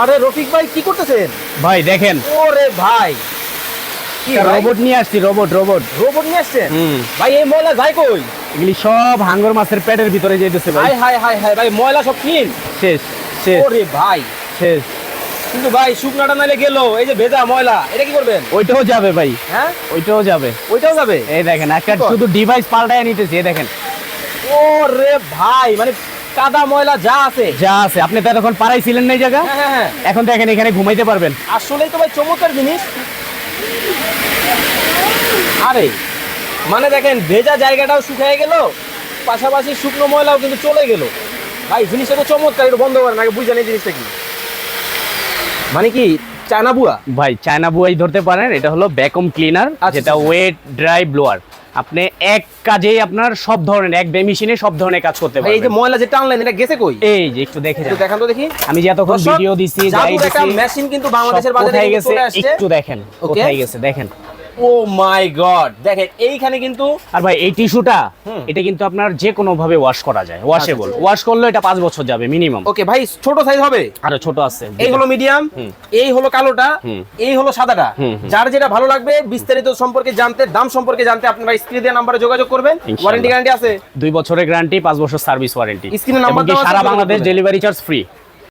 আরে রফিক ভাই কি করতেছেন? ভাই দেখেন। ওরে ভাই কি রোবট নিয়ে আসছি রোবট রোবট রোবট নিয়ে আসছেন? ভাই এই ময়লা যায় কই? এগুলি সব হাঙ্গর মাছের পেটের ভিতরে যেতেছে ভাই। হাই হাই হাই ভাই ময়লা সব ক্লিন শেষ শেষ। ওরে ভাই। শেষ। কিন্তু ভাই শুকনাটা নাইলে গেল এই যে ভেজা ময়লা এটা কি করবেন? ওইটাও যাবে ভাই। হ্যাঁ? ওইটাও যাবে। ওইটাও যাবে? এই দেখেন একটা শুধু ডিভাইস পাল্টায় নিতেছি এই দেখেন। ওরে ভাই মানে কাদা ময়লা যা আছে। যা আছে। আপনি তো এতক্ষণ পাড়াইছিলেন না এই জায়গা? হ্যাঁ হ্যাঁ হ্যাঁ। এখন দেখেন এখানে ঘুমাইতে পারবেন। আসলেই তো ভাই চমৎকার জিনিস। আরে মানে দেখেন ভেজা জায়গাটাও শুকিয়ে গেল পাশাপাশি শুকনো ময়লাও কিন্তু চলে গেল। ভাই জিনিসটা তো চমৎকার একটু বন্ধ করেন আগে বুঝলেন এই জিনিসটা কি। মানে কি চায়না বুয়া? ভাই চায়না বুয়াই ধরতে পারেন এটা হলো ভ্যাকুম ক্লিনার আচ্ছা, যেটা আচ্ছা। ওয়েট ড্রাই ব্লোয়ার আপনি এক কাজেই আপনার সব ধরনের এক মেশিনে সব ধরনের কাজ করতে পারবেন এই যে ময়লা যে টানলেন এটা গেছে কই? এই যে একটু দেখে একটু যান। দেখান তো দেখি। আমি যে এতক্ষণ ভিডিও দিছি যাই দিছি মেশিন কিন্তু বাংলাদেশের বাজারে চলে আসছে। একটু দেখেন কোথায় গেছে দেখেন। Oh my God. দেখেন এইখানে কিন্তু আর ভাই এই টিস্যুটা এটা কিন্তু আপনার যে কোনো ভাবে ওয়াশ করা যায় ওয়াশেবল আচ্ছা। ওয়াশ করলে এটা পাঁচ বছর যাবে মিনিমাম ওকে ভাই ছোট সাইজ হবে? আরও ছোট আছে এই হলো মিডিয়াম এই হলো কালোটা এই হলো সাদাটা। যার যেটা ভালো লাগবে বিস্তারিত সম্পর্কে জানতে দাম সম্পর্কে জানতে আপনারা স্ক্রিনে দেওয়া নাম্বারে যোগাযোগ করবেন। ওয়ারেন্টি গ্যারান্টি আছে? দুই বছরের গ্যারান্টি পাঁচ বছর সার্ভিস ওয়ারেন্টি স্ক্রিনে নাম্বার দেওয়া আছে, সারা বাংলাদেশ ডেলিভারি চার্জ ফ্রি